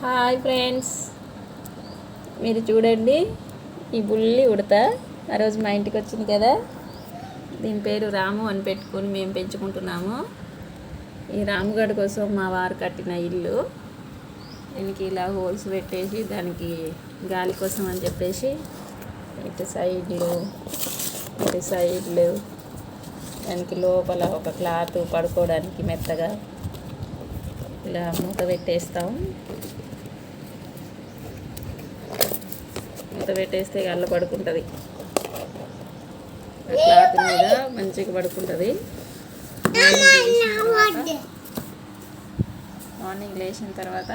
Hi friends. మీరు చూడండి ఈ బుల్లి ఉడత. ఆ రోజు మా ఇంటికి వచ్చింది కదా. దీని పేరు రాము అని పెట్టుకొని మేము పెంచుకుంటున్నాము. ఈ రాముగడ కోసం మా వారు కట్టిన ఇల్లు. దీనికి ఇలా హోల్స్ పెట్టేసి దానికి గాలి కోసం అని చెప్పేసి ఇటు సైడ్లు ఇటు సైడ్లు దానికి లోపల ఒక క్లాత్ పడుకోవడానికి మెత్తగా ఇలా మూత పెట్టేస్తాం. మూత పెట్టేస్తే అల్ల పడుకుంటుంది. క్లాత్ మీద మంచిగా పడుకుంటుంది. మార్నింగ్ లేచిన తర్వాత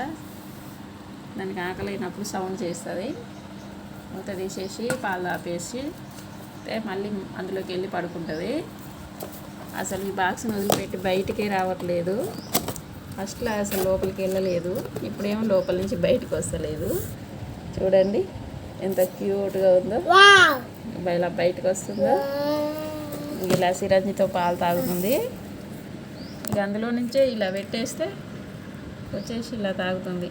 దానికి ఆకలినప్పుడు సౌండ్ చేస్తుంది. మూత తీసేసి పాలు ఆపేసి మళ్ళీ అందులోకి వెళ్ళి పడుకుంటుంది. అసలు ఈ బాక్స్ని వదిలిపెట్టి బయటికే రావట్లేదు. ఫస్ట్లో అసలు లోపలికి వెళ్ళలేదు. ఇప్పుడేమో లోపల నుంచి బయటకు వస్తలేదు. చూడండి. ఎంత క్యూట్గా ఉందో. ఇలా బయటకు వస్తుందో? ఇలా సిరంజితో పాలు తాగుతుంది. ఇక అందులో నుంచే ఇలా పెట్టేస్తే వచ్చేసి ఇలా తాగుతుంది.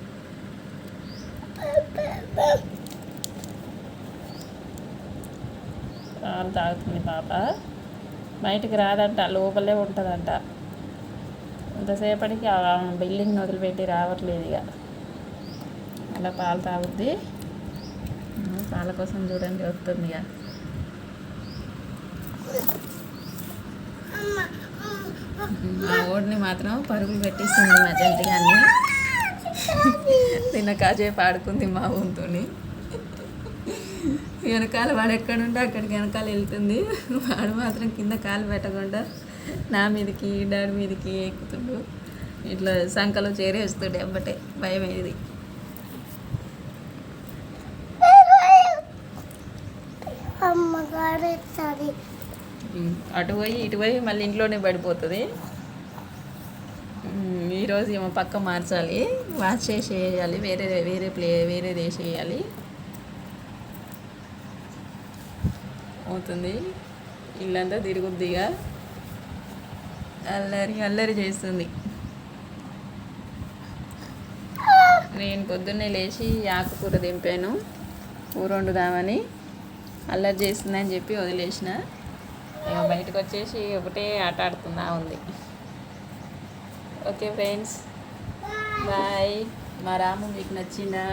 పాలు తాగుతుంది పాప. బయటికి రాదంట లోపలే ఉంటుందంట. ఎంతసేపటికి ఆ బిల్డింగ్ వదిలిపెట్టి రావట్లేదు ఇక. అలా పాలు తాగుద్ది. పాల కోసం చూడండి వస్తుంది మా ఓడిని మాత్రం పరుగులు పెట్టిస్తుంది మా జంటిగా అన్ని నిన్న కాసేపు ఆడుకుంది మా ఊరితోని వెనకాల వాడు ఎక్కడుంటే అక్కడికి వెనకాల వెళ్తుంది. వాడు మాత్రం కింద కాలు పెట్టకుండా నా మీదకి డాడీ మీదకి ఎక్కుతుండు. ఇట్లా సంకలో చేరేస్తుండే ఎంబటే భయం ఇది అమ్మగారు ఇస్తుంది అటు పోయి ఇటు పోయి మళ్ళీ ఇంట్లోనే పడిపోతుంది. ఈరోజు ఏమో పక్క మార్చాలి. వాష్ చేసి వేయాలి వేరే వేరే ప్లే వేరేది వేసి వేయాలి అవుతుంది ఇల్లంతా తిరుగుద్దిగా అల్లరి అల్లరి చేస్తుంది. నేను పొద్దున్నే లేచి ఆకుకూర దింపాను. కూర వండుదామని అల్లరి చేసిందని చెప్పి వదిలేసిన. బయటకు వచ్చేసి ఒకటే ఆట ఆడుతుందా ఉంది. Okay friends bye. మా రాము మీకు నచ్చిందా?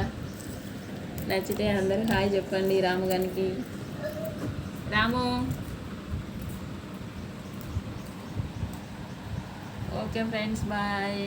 నచ్చితే అందరూ హాయ్ చెప్పండి రాము గారికి రాము. Okay friends bye.